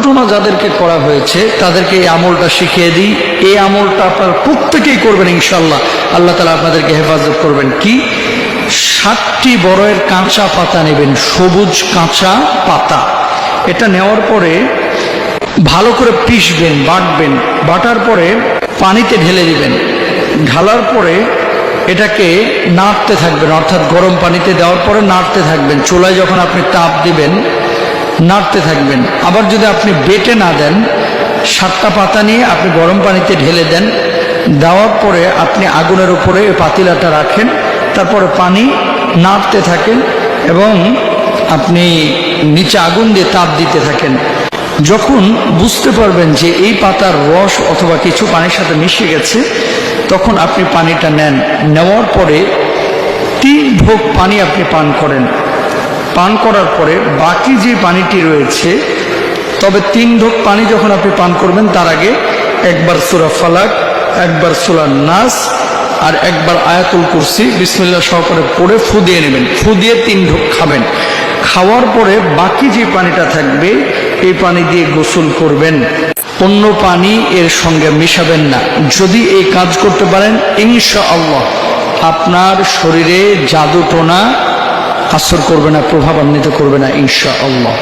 জাদুটোনা যাদেরকে করা হয়েছে, তাদেরকে এই আমলটা শিখিয়ে দিই। এই আমলটা আপনার প্রত্যেকেই করবেন ইনশাল্লাহ আল্লাহ তালা আপনাদেরকে হেফাজত করবেন কি? ষাটটি বড়ের কাঁচা পাতা নেবেন, সবুজ কাঁচা পাতা। এটা নেওয়ার পরে ভালো করে পিষবেন, বাটবেন। বাটার পরে পানিতে ঢেলে দিবেন। ঢালার পরে এটাকে নাড়তে থাকবেন, অর্থাৎ গরম পানিতে দেওয়ার পরে নাড়তে থাকবেন। চুলায় যখন আপনি তাপ দিবেন নাড়তে থাকবেন। আবার যদি আপনি বেটে না দেন, সাতটা পাতা নিয়ে আপনি গরম পানিতে ঢেলে দেন, দেওয়ার পরে আপনি আগুনের উপরে ওই পাতিলাটা রাখেন, তারপরে পানি নাড়তে থাকেন এবং আপনি নিচে আগুন দিয়ে তাপ দিতে থাকেন। যখন বুঝতে পারবেন যে এই পাতার রস অথবা কিছু পানির সাথে মিশে গেছে, তখন আপনি পানিটা নেন। নেওয়ার পরে তিন ঢোক পানি আপনি পান করেন। পান করার পরে বাকি যে পানিটি রয়েছে, তবে তিন ঢোক পানি যখন আপনি পান করবেন, তার আগে একবার সুরা ফালাক, একবার সুরা নাস আর একবার আয়াতুল কুরসি বিসমিল্লাহ সহকারে পড়ে ফু দিয়ে নেবেন। ফু দিয়ে তিন ঢোক খাবেন। খাওয়ার পরে বাকি যে পানিটা থাকবে, এই পানি দিয়ে গোসল করবেন। অন্য পানি এর সঙ্গে মিশাবেন না। যদি এই কাজ করতে পারেন ইনশা আল্লাহ আপনার শরীরে জাদু হাসর করবে না প্রভাবান্বিত করবে না ঈশ্বর আল্লাহ